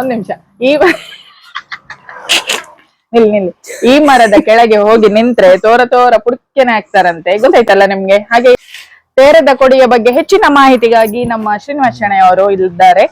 ಒಂದ್ ನಿಮಿಷ. ಈ ನಿಲ್ ನಿಲ್ಲಿ ಈ ಮರದ ಕೆಳಗೆ ಹೋಗಿ ನಿಂತ್ರೆ ತೋರ ತೋರ ಪುಡ್ಕೆನೆ ಹಾಕ್ತಾರಂತೆ. ಗೊತ್ತಾಯ್ತಲ್ಲ ನಿಮ್ಗೆ? ಹಾಗೆ ತೇರದ ಕೊಡಿಯ ಬಗ್ಗೆ ಹೆಚ್ಚಿನ ಮಾಹಿತಿಗಾಗಿ ನಮ್ಮ ಶ್ರೀನಿವಾಸ ಅವರು ಇಲ್ಲಿದ್ದಾರೆ.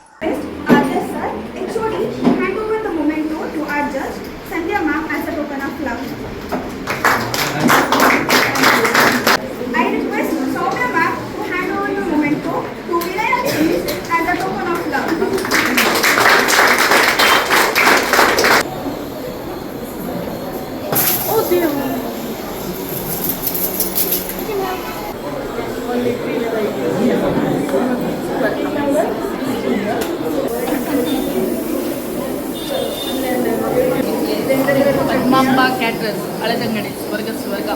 ಪದ್ಮಾಂಬ ಅಳದಂಗಡಿ ಸ್ವರ್ಗ ಸ್ವರ್ಗ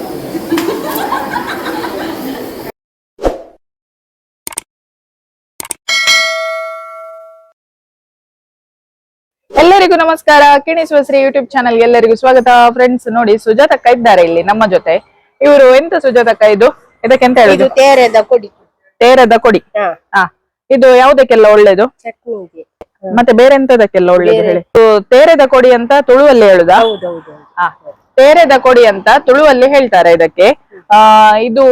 ಎಲ್ಲರಿಗೂ ನಮಸ್ಕಾರ. ಕಿಣಿಸುವ ಶ್ರೀ ಯೂಟ್ಯೂಬ್ ಚಾನಲ್ ಎಲ್ಲರಿಗೂ ಸ್ವಾಗತ. ಫ್ರೆಂಡ್ಸ್ ನೋಡಿ ಸುಜಾತಕ್ಕ ಇದ್ದಾರೆ ಇಲ್ಲಿ ನಮ್ಮ ಜೊತೆ. ಇವರು ಎಂತ ಸುಜಾತಕ್ಕ ಇದು? ಇದಕ್ಕೆ ಎಂತ ಹೇಳಿದ್ರು ಹೇಳುದು ತೇರದ ಕೊಡಿ. ತೇರದ ಕೊಡಿ. ಹಾ. ಇದು ಯಾವುದಕ್ಕೆಲ್ಲ ಒಳ್ಳೇದು? ಚಟ್ನಿಗೆ. ಮತ್ತೆ ಬೇರೆ ಎಂತದಕ್ಕೆಲ್ಲ ಒಳ್ಳೇದು ಹೇಳಿ. ತೇರದ ಕೊಡಿ ಅಂತ ತುಳುವಲ್ಲಿ ಹೇಳುದಾ? ತೇರದ ಕೊಡಿ ಅಂತ ತುಳುವಲ್ಲಿ ಹೇಳ್ತಾರೆ ಇದಕ್ಕೆ. ಆ ಇದು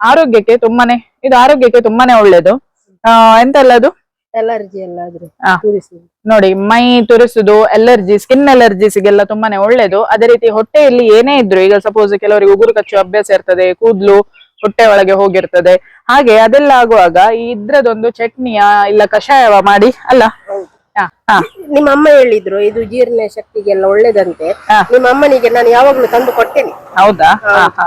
ಆರೋಗ್ಯಕ್ಕೆ ತುಂಬಾನೇ ಇದು ಆರೋಗ್ಯಕ್ಕೆ ತುಂಬಾನೇ ಒಳ್ಳೇದು. ಆ ಎಂತೆಲ್ಲ ಅದು? ಅಲರ್ಜಿ ಎಲ್ಲ ಆದ್ರೆ ನೋಡಿ ಮೈ ತುರಿಸುದು ಎಲರ್ಜಿ ಸ್ಕಿನ್ ಎಲರ್ಜಿಸ್ಗೆಲ್ಲ ತುಂಬಾನೇ ಒಳ್ಳೇದು. ಅದೇ ರೀತಿ ಹೊಟ್ಟೆಯಲ್ಲಿ ಏನೇ ಇದ್ರು ಈಗ ಸಪೋಸ್ ಕೆಲವರಿಗೆ ಉಗುರು ಕಚ್ಚುವ ಅಭ್ಯಾಸ ಇರ್ತದೆ ಕೂದ್ಲು ಹೊಟ್ಟೆ ಒಳಗೆ ಹೋಗಿರ್ತದೆ. ಹಾಗೆ ಅದೆಲ್ಲ ಆಗುವಾಗ ಈ ಇದ್ರದೊಂದು ಚಟ್ನಿಯ ಇಲ್ಲ ಕಷಾಯವ ಮಾಡಿ ಅಲ್ಲ? ನಿಮ್ಮ ಅಮ್ಮ ಹೇಳಿದ್ರು ಇದು ಜೀರ್ಣ ಶಕ್ತಿಗೆಲ್ಲ ಒಳ್ಳೇದಂತೆ. ನಿಮ್ಮ ಅಮ್ಮನಿಗೆ ನಾನು ಯಾವಾಗ್ಲೂ ತಂದು ಕೊಡ್ತೇನೆ. ಹೌದಾ? ಹಾ, ಹಾ.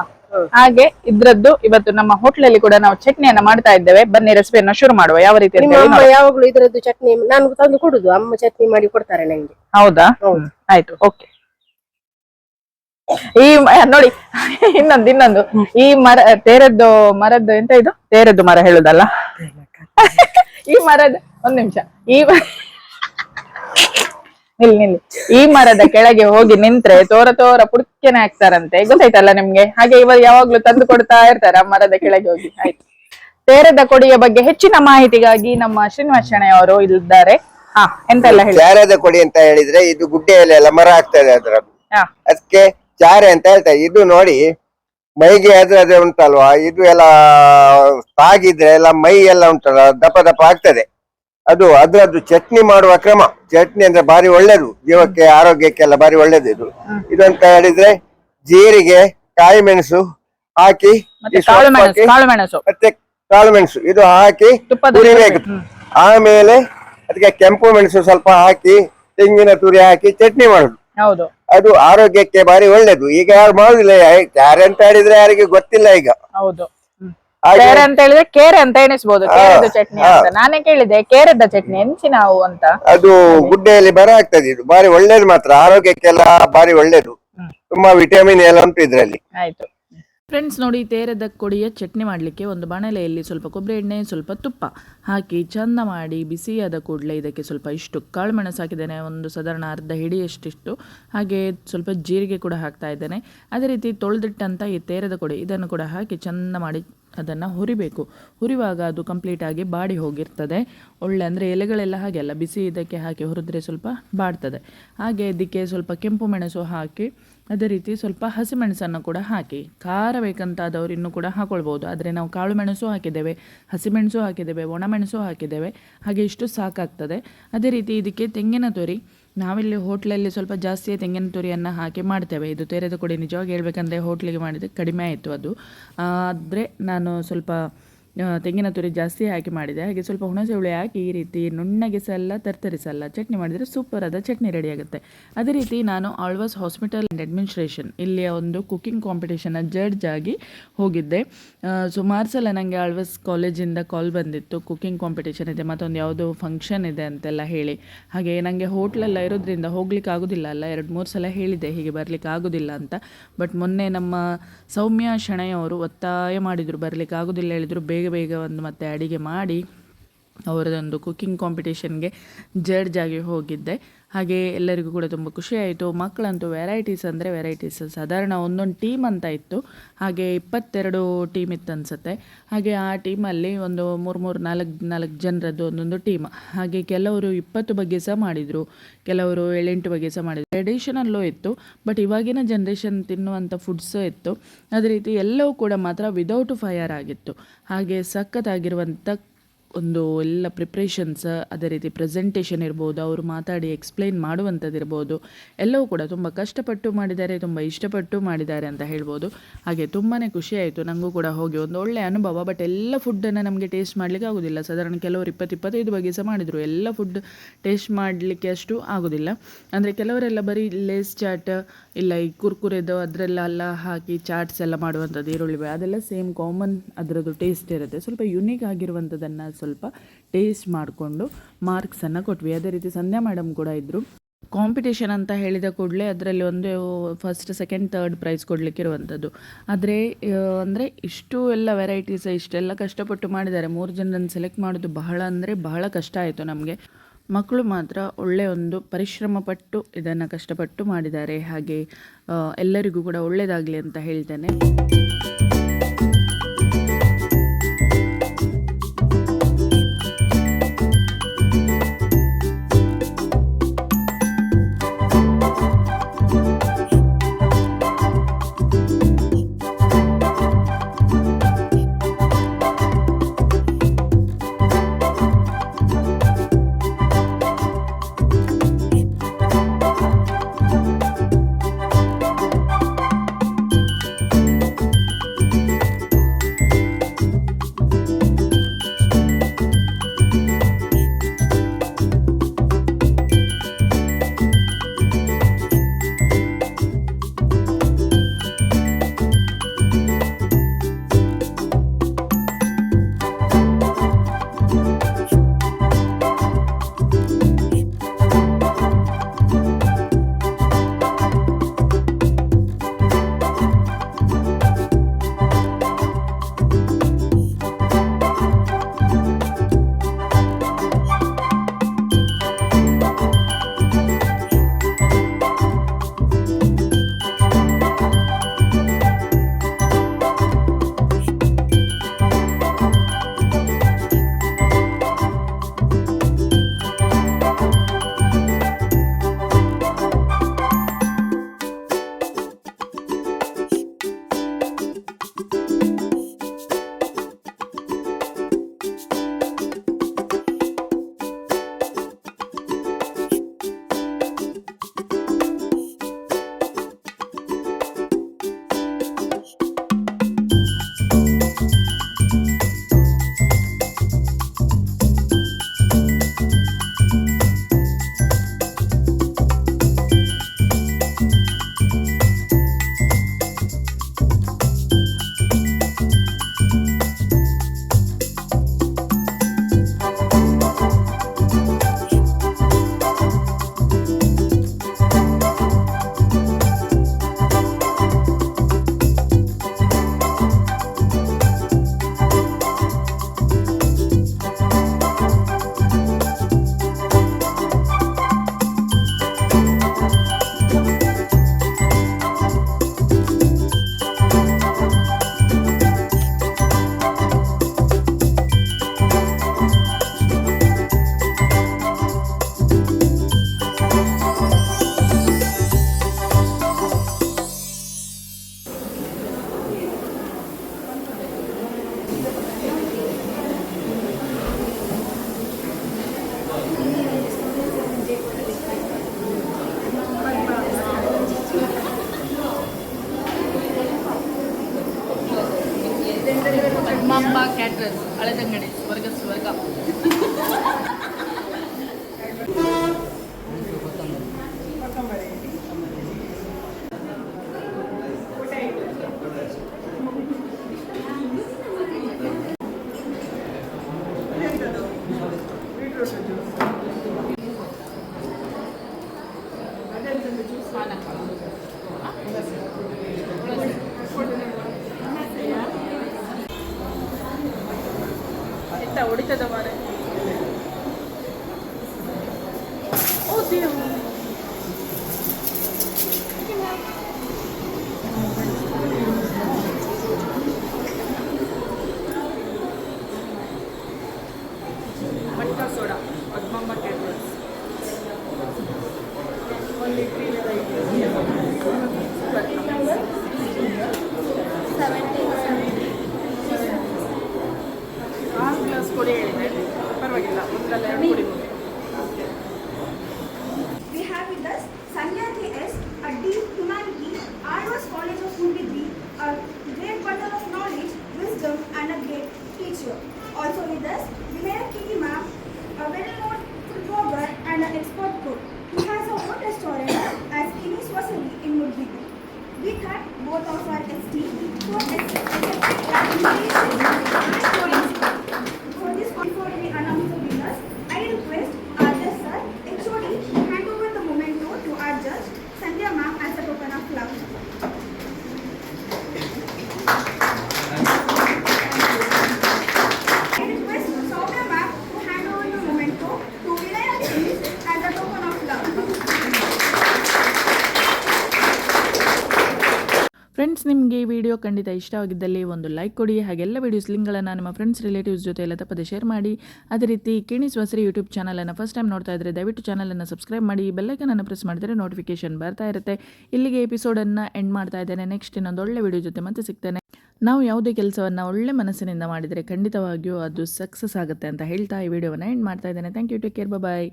ಹಾಗೆ ಇದ್ರದ್ದು ಇವತ್ತು ನಮ್ಮ ಹೋಟ್ಲಲ್ಲಿ ಕೂಡ ನಾವು ಚಟ್ನಿಯನ್ನ ಮಾಡ್ತಾ ಇದ್ದೇವೆ. ಬನ್ನಿ ರೆಸಿಪಿಯನ್ನ ಶುರು ಮಾಡುವ. ಯಾವ ರೀತಿ ಅಮ್ಮ. ಯಾವಾಗ್ಲೂ ಇದ್ರದ್ದು ಚಟ್ನಿ ನಾನು ತಂದು ಕೊಡುದು. ಅಮ್ಮ ಚಟ್ನಿ ಮಾಡಿ ಕೊಡ್ತಾರೆ ನಂಗೆ. ಹೌದಾ? ಹೌದು. ಆಯ್ತು ಓಕೆ. ಈ ನೋಡಿ ಇನ್ನೊಂದು ಇನ್ನೊಂದು. ಈ ಮರ ತೇರದ್ದು ಮರದ್ದು ಎಂತ ಇದು? ತೇರದ್ದು ಮರ ಹೇಳುದಲ್ಲ? ಈ ಮರದ ಒಂದ್ ನಿಮಿಷ. ಈ ನಿಲ್ಲಿ ನಿಲ್ಲಿ ಈ ಮರದ ಕೆಳಗೆ ಹೋಗಿ ನಿಂತ್ರೆ ತೋರ ತೋರ ಪುಡ್ಕೆನೆ ಹಾಕ್ತಾರಂತೆ. ಗೊತ್ತಾಯ್ತಲ್ಲ ನಿಮ್ಗೆ? ಹಾಗೆ ಇವರು ಯಾವಾಗ್ಲೂ ತಂದು ಕೊಡ್ತಾ ಇರ್ತಾರೆ ಆ ಮರದ ಕೆಳಗೆ ಹೋಗಿ. ಆಯ್ತು. ತೇರದ ಕೊಡಿಯ ಬಗ್ಗೆ ಹೆಚ್ಚಿನ ಮಾಹಿತಿಗಾಗಿ ನಮ್ಮ ಶ್ರೀನಿವಾಸ ಅವರು ಇಲ್ಲಿದ್ದಾರೆ. ಹಾ ಎಂತೆಲ್ಲ ಹೇಳಿ? ಚಾರದ ಕೊಡಿ ಅಂತ ಹೇಳಿದ್ರೆ ಇದು ಗುಡ್ಡೆಯಲ್ಲಿ ಎಲ್ಲ ಮರ ಆಗ್ತದೆ ಅದ್ರ ಹಾ. ಅದಕ್ಕೆ ಚಾರೆ ಅಂತ ಹೇಳ್ತಾರೆ. ಇದು ನೋಡಿ ಮೈಗೆ ಅದು ಅದು ಉಂಟಲ್ವಾ? ಇದು ಎಲ್ಲ ತಾಗಿದ್ರೆ ಎಲ್ಲ ಮೈ ಎಲ್ಲ ಉಂಟಲ್ಲ ದಪ್ಪ ದಪ್ಪ ಆಗ್ತದೆ. ಅದು ಅದ್ರದ್ದು ಚಟ್ನಿ ಮಾಡುವ ಕ್ರಮ. ಚಟ್ನಿ ಅಂದ್ರೆ ಬಾರಿ ಒಳ್ಳೇದು. ಜೀವಕ್ಕೆ ಆರೋಗ್ಯಕ್ಕೆಲ್ಲ ಬಾರಿ ಒಳ್ಳೇದು ಇದು. ಇದಂತ ಹೇಳಿದ್ರೆ ಜೀರಿಗೆ ಕಾಯಿ ಮೆಣಸು ಹಾಕಿ ಮತ್ತೆ ಈ ಕಾಳು ಮೆಣಸು ಹಾಕಿ, ಕಾಳು ಮೆಣಸು. ಮತ್ತೆ ಕಾಳು ಮೆಣಸು. ಇದು ಹಾಕಿ ತುಪ್ಪದ ಆಮೇಲೆ ಅದಕ್ಕೆ ಕೆಂಪು ಮೆಣಸು ಸ್ವಲ್ಪ ಹಾಕಿ ತೆಂಗಿನ ತುರಿ ಹಾಕಿ ಚಟ್ನಿ ಮಾಡುದು. ಹೌದು. ಅದು ಆರೋಗ್ಯಕ್ಕೆ ಬಾರಿ ಒಳ್ಳೇದು. ಈಗ ಯಾರು ಮಾಡುದಿಲ್ಲ. ಯಾರು ಅಂತ ಹೇಳಿದ್ರೆ ಯಾರಿಗೆ ಗೊತ್ತಿಲ್ಲ ಈಗ. ಹೌದು. ಕೇರೆ ಅಂತ ಹೇಳಿದ್ರೆ ಕೇರೆ ಅಂತ ಎಣಿಸಬಹುದು ಕೇರದ ಚಟ್ನಿ ಅಂತ. ನಾನೇ ಕೇಳಿದೆ ಕೇರದ ಚಟ್ನಿ ಎಂಚಿನಾವು ಅಂತ. ಅದು ಗುಡ್ಡೆಯಲ್ಲಿ ಬರ ಆಗ್ತದೆ ಇದು ಬಾರಿ ಒಳ್ಳೇದು ಮಾತ್ರ ಆರೋಗ್ಯಕ್ಕೆಲ್ಲ ಬಾರಿ ಒಳ್ಳೇದು. ತುಂಬಾ ವಿಟಮಿನ್ ಎಲ್ಲ ಉಂಟು ಇದ್ರಲ್ಲಿ. ಆಯ್ತು. ಫ್ರೆಂಡ್ಸ್ ನೋಡಿ, ತೇರದ ಕೊಡಿಯ ಚಟ್ನಿ ಮಾಡಲಿಕ್ಕೆ ಒಂದು ಬಾಣಲೆಯಲ್ಲಿ ಸ್ವಲ್ಪ ಕೊಬ್ಬರಿ ಎಣ್ಣೆ, ಸ್ವಲ್ಪ ತುಪ್ಪ ಹಾಕಿ ಚಂದ ಮಾಡಿ ಬಿಸಿಯಾದ ಕೂಡಲೇ ಇದಕ್ಕೆ ಸ್ವಲ್ಪ ಇಷ್ಟು ಕಾಳು ಮೆಣಸು ಹಾಕಿದ್ದೇನೆ. ಒಂದು ಸಾಧಾರಣ ಅರ್ಧ ಹಿಡಿಯಷ್ಟಿಷ್ಟು. ಹಾಗೆ ಸ್ವಲ್ಪ ಜೀರಿಗೆ ಕೂಡ ಹಾಕ್ತಾ ಇದ್ದೇನೆ. ಅದೇ ರೀತಿ ತೊಳೆದಿಟ್ಟಂಥ ಈ ತೇರದ ಕೊಡಿ, ಇದನ್ನು ಕೂಡ ಹಾಕಿ ಚಂದ ಮಾಡಿ ಅದನ್ನು ಹುರಿಬೇಕು. ಹುರಿವಾಗ ಅದು ಕಂಪ್ಲೀಟಾಗಿ ಬಾಡಿ ಹೋಗಿರ್ತದೆ. ಒಳ್ಳೆ ಅಂದರೆ ಎಲೆಗಳೆಲ್ಲ ಹಾಗೆ ಅಲ್ಲ, ಬಿಸಿ ಇದಕ್ಕೆ ಹಾಕಿ ಹುರಿದ್ರೆ ಸ್ವಲ್ಪ ಬಾಡ್ತದೆ. ಹಾಗೆ ಇದಕ್ಕೆ ಸ್ವಲ್ಪ ಕೆಂಪು ಮೆಣಸು ಹಾಕಿ ಅದೇ ರೀತಿ ಸ್ವಲ್ಪ ಹಸಿಮೆಣಸನ್ನು ಕೂಡ ಹಾಕಿ. ಖಾರ ಬೇಕಂತಾದವರು ಇನ್ನೂ ಕೂಡ ಹಾಕೊಳ್ಬೋದು. ಆದರೆ ನಾವು ಕಾಳು ಮೆಣಸು ಹಾಕಿದ್ದೇವೆ, ಹಸಿಮೆಣಸು ಹಾಕಿದ್ದೇವೆ, ಒಣಮೆಣಸು ಹಾಕಿದ್ದೇವೆ. ಹಾಗೆ ಇಷ್ಟು ಸಾಕಾಗ್ತದೆ. ಅದೇ ರೀತಿ ಇದಕ್ಕೆ ತೆಂಗಿನ ತುರಿ. ನಾವಿಲ್ಲಿ ಹೋಟ್ಲಲ್ಲಿ ಸ್ವಲ್ಪ ಜಾಸ್ತಿ ತೆಂಗಿನ ತುರಿಯನ್ನು ಹಾಕಿ ಮಾಡ್ತೇವೆ. ಇದು ತೆರೆದ ಕೊಡಿ. ನಿಜವಾಗಿ ಹೇಳ್ಬೇಕಂದ್ರೆ ಹೋಟ್ಲಿಗೆ ಮಾಡಿದರೆ ಕಡಿಮೆ ಆಯಿತು ಅದು. ಆದರೆ ನಾನು ಸ್ವಲ್ಪ ತೆಂಗಿನ ತುರಿ ಜಾಸ್ತಿ ಹಾಕಿ ಮಾಡಿದೆ. ಹಾಗೆ ಸ್ವಲ್ಪ ಹುಣಸೆ ಹುಳಿ ಹಾಕಿ ಈ ರೀತಿ ನುಣ್ಣಗೆ ಸಲ್ಲ ತರ್ತರಿಸಲ್ಲ ಚಟ್ನಿ ಮಾಡಿದರೆ ಸೂಪರ್ ಆದ ಚಟ್ನಿ ರೆಡಿ ಆಗುತ್ತೆ. ಅದೇ ರೀತಿ ನಾನು ಆಳ್ವಾಸ್ ಹಾಸ್ಪಿಟಲ್ ಆ್ಯಂಡ್ ಅಡ್ಮಿನಿಸ್ಟ್ರೇಷನ್ ಇಲ್ಲಿಯ ಒಂದು ಕುಕಿಂಗ್ ಕಾಂಪಿಟೇಷನ್ನ ಜಡ್ಜ್ ಆಗಿ ಹೋಗಿದ್ದೆ. ಸುಮಾರು ಸಲ ನನಗೆ ಆಳ್ವಾಸ್ ಕಾಲೇಜಿಂದ ಕಾಲ್ ಬಂದಿತ್ತು. ಕುಕಿಂಗ್ ಕಾಂಪಿಟೇಷನ್ ಇದೆ, ಮತ್ತೊಂದು ಯಾವುದೋ ಫಂಕ್ಷನ್ ಇದೆ ಅಂತೆಲ್ಲ ಹೇಳಿ. ಹಾಗೆ ನನಗೆ ಹೋಟ್ಲೆಲ್ಲ ಇರೋದ್ರಿಂದ ಹೋಗ್ಲಿಕ್ಕೆ ಆಗೋದಿಲ್ಲ ಅಲ್ಲ, ಎರಡು ಮೂರು ಸಲ ಹೇಳಿದೆ ಹೀಗೆ ಬರಲಿಕ್ಕೆ ಆಗೋದಿಲ್ಲ ಅಂತ. ಬಟ್ ಮೊನ್ನೆ ನಮ್ಮ ಸೌಮ್ಯ ಶೆಣೆಯವರು ಒತ್ತಾಯ ಮಾಡಿದರು, ಬರಲಿಕ್ಕೆ ಆಗೋದಿಲ್ಲ ಹೇಳಿದರು, ಬೇಗ ಬೇಗ ಒಂದು ಮತ್ತೆ ಅಡಿಗೆ ಮಾಡಿ ಅವರದೊಂದು ಕುಕ್ಕಿಂಗ್ ಕಾಂಪಿಟೇಷನ್ಗೆ ಜಡ್ಜ್ ಆಗಿ ಹೋಗಿದ್ದೆ. ಹಾಗೆ ಎಲ್ಲರಿಗೂ ಕೂಡ ತುಂಬ ಖುಷಿ ಆಯಿತು. ಮಕ್ಕಳಂತೂ ವೆರೈಟೀಸ್ ಅಂದರೆ ವೆರೈಟೀಸ್ ಸಾಧಾರಣ ಒಂದೊಂದು ಟೀಮ್ ಅಂತ ಇತ್ತು. ಹಾಗೆ ಇಪ್ಪತ್ತೆರಡು ಟೀಮ್ ಇತ್ತು ಅನಿಸುತ್ತೆ. ಹಾಗೆ ಆ ಟೀಮಲ್ಲಿ ಒಂದು ಮೂರು ಮೂರು, ನಾಲ್ಕು ನಾಲ್ಕು ಜನರದ್ದು ಒಂದೊಂದು ಟೀಮ್ ಹಾಗೆ ಕೆಲವರು ಇಪ್ಪತ್ತು ಬಗ್ಗೆ ಸಹ ಮಾಡಿದರು. ಕೆಲವರು ಏಳೆಂಟು ಬಗ್ಗೆ ಸಹ ಮಾಡಿದರು. ಟ್ರೆಡಿಷನಲ್ಲೂ ಇತ್ತು. ಬಟ್ ಇವಾಗಿನ ಜನ್ರೇಷನ್ ತಿನ್ನುವಂಥ ಫುಡ್ಸು ಇತ್ತು. ಅದೇ ರೀತಿ ಎಲ್ಲವೂ ಕೂಡ ಮಾತ್ರ ವಿದೌಟ್ ಫೈರ್ ಆಗಿತ್ತು. ಹಾಗೆ ಸಖತ್ತಾಗಿರುವಂಥ ಒಂದು ಎಲ್ಲ ಪ್ರಿಪ್ರೇಷನ್ಸ್ ಅದೇ ರೀತಿ ಪ್ರೆಸೆಂಟೇಷನ್ ಇರ್ಬೋದು, ಅವರು ಮಾತಾಡಿ ಎಕ್ಸ್ಪ್ಲೈನ್ ಮಾಡುವಂಥದ್ದು ಇರ್ಬೋದು, ಎಲ್ಲವೂ ಕೂಡ ತುಂಬ ಕಷ್ಟಪಟ್ಟು ಮಾಡಿದ್ದಾರೆ, ತುಂಬ ಇಷ್ಟಪಟ್ಟು ಮಾಡಿದ್ದಾರೆ ಅಂತ ಹೇಳ್ಬೋದು. ಹಾಗೆ ತುಂಬಾ ಖುಷಿ ಆಯಿತು ನನಗೂ ಕೂಡ ಹೋಗಿ ಒಂದು ಒಳ್ಳೆಯ ಅನುಭವ ಬಟ್ ಎಲ್ಲ ಫುಡ್ಡನ್ನು ನಮಗೆ ಟೇಸ್ಟ್ ಮಾಡಲಿಕ್ಕೆ ಆಗೋದಿಲ್ಲ. ಸಾಧಾರಣ ಕೆಲವರು ಇಪ್ಪತ್ತು ಇಪ್ಪತ್ತೈದು ಬಗೆ ಸಹ ಮಾಡಿದರು, ಎಲ್ಲ ಫುಡ್ ಟೇಸ್ಟ್ ಮಾಡಲಿಕ್ಕೆ ಅಷ್ಟು ಆಗೋದಿಲ್ಲ. ಅಂದರೆ ಕೆಲವರೆಲ್ಲ ಬರೀ ಲೇಸ್ ಚಾಟ್ ಇಲ್ಲ ಈ ಕುರ್ಕುರೆದು ಅದರಲ್ಲೆಲ್ಲ ಹಾಕಿ ಚಾಟ್ಸ್ ಎಲ್ಲ ಮಾಡುವಂಥದ್ದು ಈರುಳ್ಳಿ ಬೇಳೆ, ಅದೆಲ್ಲ ಸೇಮ್ ಕಾಮನ್ ಅದರದ್ದು ಟೇಸ್ಟ್ ಇರುತ್ತೆ. ಸ್ವಲ್ಪ ಯುನೀಕ್ ಆಗಿರುವಂಥದ್ದನ್ನು ಸ್ವಲ್ಪ ಟೇಸ್ಟ್ ಮಾಡಿಕೊಂಡು ಮಾರ್ಕ್ಸನ್ನು ಕೊಟ್ವಿ. ಅದೇ ರೀತಿ ಸಂಧ್ಯಾ ಮೇಡಮ್ ಕೂಡ ಇದ್ದರು ಕಾಂಪಿಟೇಷನ್ ಅಂತ ಹೇಳಿದ ಕೂಡಲೇ ಅದರಲ್ಲಿ ಒಂದು ಫಸ್ಟ್ ಸೆಕೆಂಡ್ ತರ್ಡ್ ಪ್ರೈಸ್ ಕೊಡಲಿಕ್ಕೆ ಇರುವಂಥದ್ದು. ಆದರೆ ಅಂದರೆ ಇಷ್ಟು ಎಲ್ಲ ವೆರೈಟೀಸ್ ಇಷ್ಟೆಲ್ಲ ಕಷ್ಟಪಟ್ಟು ಮಾಡಿದ್ದಾರೆ. ಮೂರು ಜನರನ್ನು ಸೆಲೆಕ್ಟ್ ಮಾಡೋದು ಬಹಳ ಅಂದರೆ ಬಹಳ ಕಷ್ಟ ಆಯಿತು ನಮಗೆ. ಮಕ್ಕಳು ಮಾತ್ರ ಒಳ್ಳೆಯ ಒಂದು ಪರಿಶ್ರಮ ಪಟ್ಟು ಇದನ್ನು ಕಷ್ಟಪಟ್ಟು ಮಾಡಿದ್ದಾರೆ. ಹಾಗೆ ಎಲ್ಲರಿಗೂ ಕೂಡ ಒಳ್ಳೆಯದಾಗಲಿ ಅಂತ ಹೇಳ್ತೇನೆ. Doctor 주세요. Also with us, Vinaya Ma'am, a well-known food and an expert cook. He has a own restaurant as Kinney's Wasabi in Mudgidi. We thank both of our ST for ಖಂಡಿತ ಇಷ್ಟವಾಗಿದ್ದಲ್ಲಿ ಒಂದು ಲೈಕ್ ಕೊಡಿ. ಹಾಗೆಲ್ಲ videos ಲಿಂಕ್ಗಳನ್ನು ನಿಮ್ಮ friends relatives ಜೊತೆ ಎಲ್ಲ ತಪ್ಪದೆ share ಮಾಡಿ. ಅದೇ ರೀತಿ ಕಿಣಿಸ್ ವಸರಿ ಯೂಟ್ಯೂಬ್ ಚಾನಲನ್ನು ಫಸ್ಟ್ ಟೈಮ್ ನೋಡ್ತಾ ಇದ್ದರೆ ದಯವಿಟ್ಟು ಚಾನಲನ್ನು ಸಬ್ಸ್ಕ್ರೈಬ್ ಮಾಡಿ. ಬೆಲ್ಲೈಕನನ್ನು ಪ್ರೆಸ್ ಮಾಡಿದರೆ ನೋಟಿಫಿಕೇಶನ್ ಬರ್ತಾ ಇರುತ್ತೆ. ಇಲ್ಲಿಗೆ ಎಪಿಸೋಡನ್ನು ಎಂಡ್ ಮಾಡ್ತಾ ಇದ್ದೇನೆ. ನೆಕ್ಸ್ಟ್ ಇನ್ನೊಂದು ಒಳ್ಳೆ ವಿಡಿಯೋ ಜೊತೆ ಮತ್ತೆ ಸಿಗ್ತೇನೆ. ನಾವು ಯಾವುದೇ ಕೆಲಸವನ್ನು ಒಳ್ಳೆ ಮನಸ್ಸಿನಿಂದ ಮಾಡಿದರೆ ಖಂಡಿತವಾಗಿಯೂ ಅದು ಸಕ್ಸಸ್ ಆಗುತ್ತೆ ಅಂತ ಹೇಳ್ತಾ ಈ ವಿಡಿಯೋವನ್ನು ಎಂಡ್ ಮಾಡ್ತಾ ಇದ್ದೇನೆ. Thank you take care bye